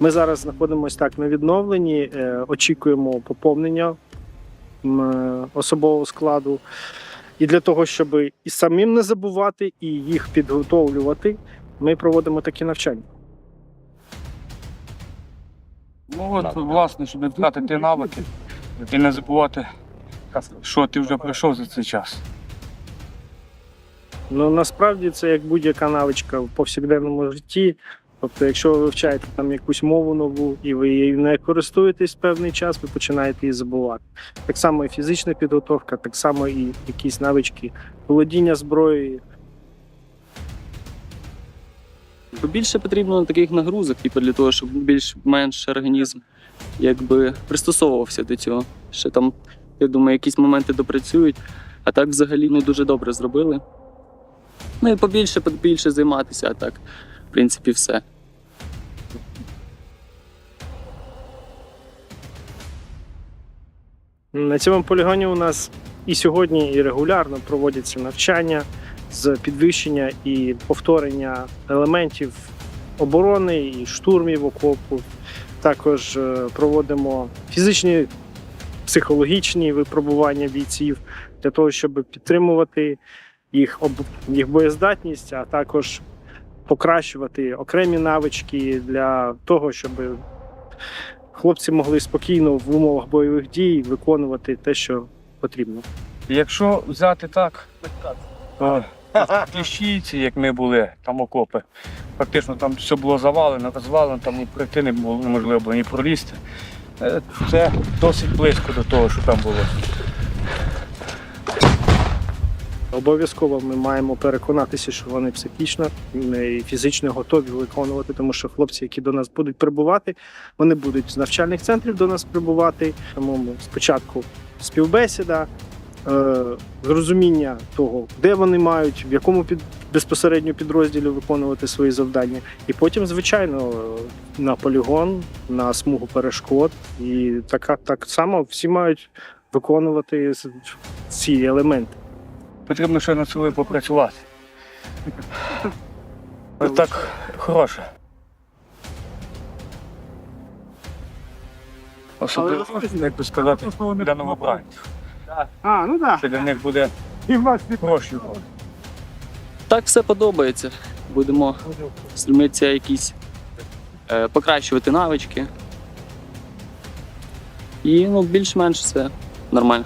Ми зараз знаходимося так на відновленні, е, очікуємо поповнення е, особового складу. І для того, щоб і самим не забувати, і їх підготовлювати, ми проводимо такі навчання. Ну от, власне, щоб не втратити навики і не забувати, що ти вже пройшов за цей час. Ну насправді це як будь-яка навичка в повсякденному житті. Тобто, якщо ви вивчаєте там якусь мову нову і ви її не користуєтесь певний час, ви починаєте її забувати. Так само і фізична підготовка, так само і якісь навички володіння зброєю. Більше потрібно таких нагрузок, типу, для того, щоб більш-менш організм якби пристосовувався до цього. Ще там, я думаю, якісь моменти допрацюють, а так взагалі ну, дуже добре зробили. Ну і побільше, побільше займатися, а так, в принципі, все. На цьому полігоні у нас і сьогодні, і регулярно проводяться навчання з підвищення і повторення елементів оборони і штурмів окопу. Також е, проводимо фізичні, психологічні випробування бійців для того, щоб підтримувати їх, їх боєздатність, а також покращувати окремі навички для того, щоб хлопці могли спокійно в умовах бойових дій виконувати те, що потрібно. Якщо взяти так, то кліщійці, як ми були, там окопи, фактично там все було завалено, розвалено, там ні пройти не було неможливо було ні пролізти. Е, Це досить близько до того, що там було. Обов'язково ми маємо переконатися, що вони психічно і фізично готові виконувати, тому що хлопці, які до нас будуть прибувати, вони будуть з навчальних центрів до нас прибувати. Тому спочатку співбесіда, е, зрозуміння того, де вони мають, в якому під безпосередньо підрозділі виконувати свої завдання, і потім, звичайно, е, на полігон, на смугу перешкод. І така так само всі мають виконувати ці елементи. Потрібно ще над собою попрацювати. Це так хороше. Особливо, як би сказати, для новобранців. А, ну так. Це для них буде гроші. Так все подобається. Будемо стремитися якісь е, покращувати навички. І ну, більш-менш все нормально.